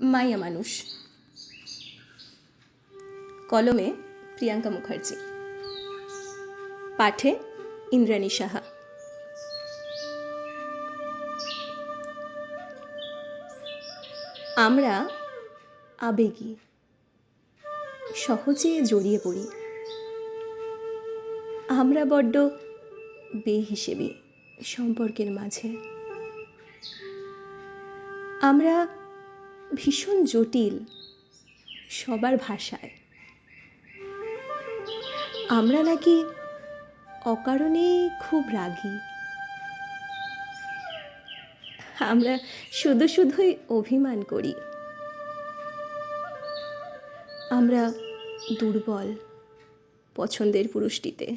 মাইয়া মানুষ। কলমে প্রিয়াঙ্কা মুখার্জি। পাঠে ইন্দ্রাণী সাহা। আমরা আবেগী, সহজে জড়িয়ে পড়ি। আমরা বড্ড বেহিসেবি সম্পর্কের মাঝে। আমরা ভীষণ জটিল সবার ভাষায়। আমরা নাকি অকারণেই খুব রাগী। আমরা শুধু শুধুই অভিমান করি। আমরা দুর্বল পছন্দের পুরুষটিতে।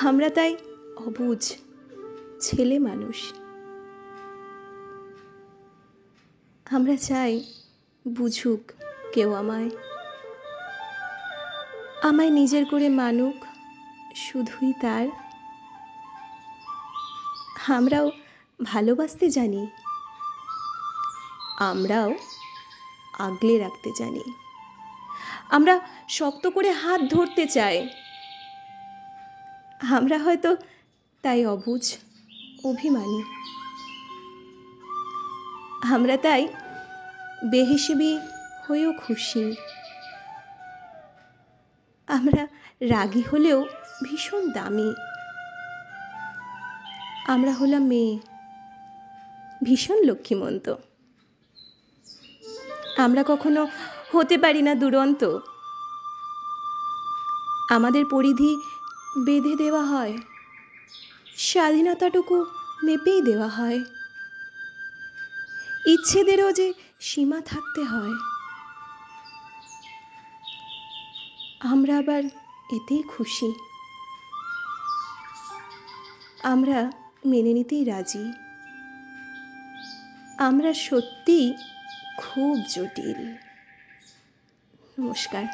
আমরা তাই অবুঝ ছেলে মানুষ। আমরা চাই বুঝুক কেউ আমায়। আমায় নিজের করে মানুক, শুধুই তার। আমরাও ভালোবাসতে জানি, আমরাও আগলে রাখতে জানি। আমরা শক্ত করে হাত ধরতে চাই। আমরা হয়তো তাই অবুঝ, অভিমানী। আমরা তাই বেহিসেবি হয়েও খুশি। আমরা রাগী হলেও ভীষণ দামি। আমরা হলাম মেয়ে, ভীষণ লক্ষ্মীমন্ত। আমরা কখনো হতে পারি না দুরন্ত। আমাদের পরিধি বেঁধে দেওয়া হয়, স্বাধীনতাটুকু মেপেই দেওয়া হয়। ইচ্ছেদেরও যে সীমা থাকতে হয়। আমরা আবার এতেই খুশি। আমরা মেনে নিতেই রাজি। আমরা সত্যিই খুব জটিল। নমস্কার।